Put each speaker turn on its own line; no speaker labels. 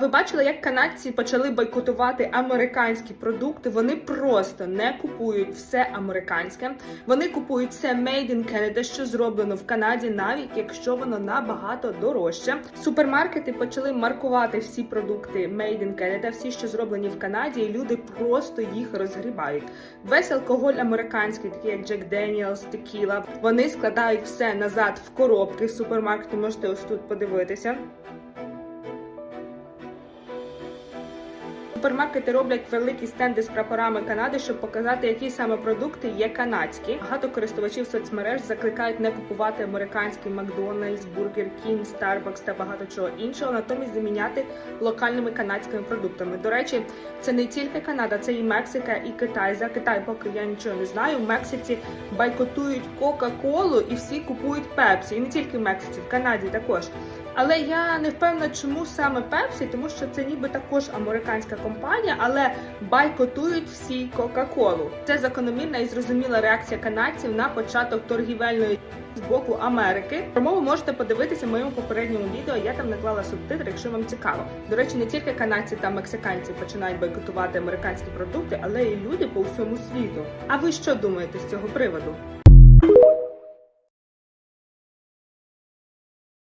Ви бачили, як канадці почали бойкотувати американські продукти? Вони просто не купують все американське. Вони купують все Made in Canada, що зроблено в Канаді, навіть якщо воно набагато дорожче. Супермаркети почали маркувати всі продукти Made in Canada, всі, що зроблені в Канаді, і люди просто їх розгрібають. Весь алкоголь американський, такий як Jack Daniels, Tequila, вони складають все назад в коробки в супермаркеті. Можете ось тут подивитися. Супермаркети роблять великі стенди з прапорами Канади, щоб показати, які саме продукти є канадські. Багато користувачів соцмереж закликають не купувати американський Макдональдс, Бургер Кінг, Starbucks та багато чого іншого, натомість заміняти локальними канадськими продуктами. До речі, це не тільки Канада, це і Мексика, і Китай. За Китай, поки я нічого не знаю. В Мексиці бойкотують Кока-Колу і всі купують Пепсі. І не тільки в Мексиці, в Канаді також. Але я не впевнена, чому саме Пепсі, тому що це ніби також американська компанія, але байкотують всі Кока-Колу. Це закономірна і зрозуміла реакція канадців на початок торгівельної з боку Америки. Промову можете подивитися в моєму попередньому відео. Я там наклала субтитри, якщо вам цікаво. До речі, не тільки канадці та мексиканці починають бойкотувати американські продукти, але й люди по всьому світу. А ви що думаєте з цього приводу?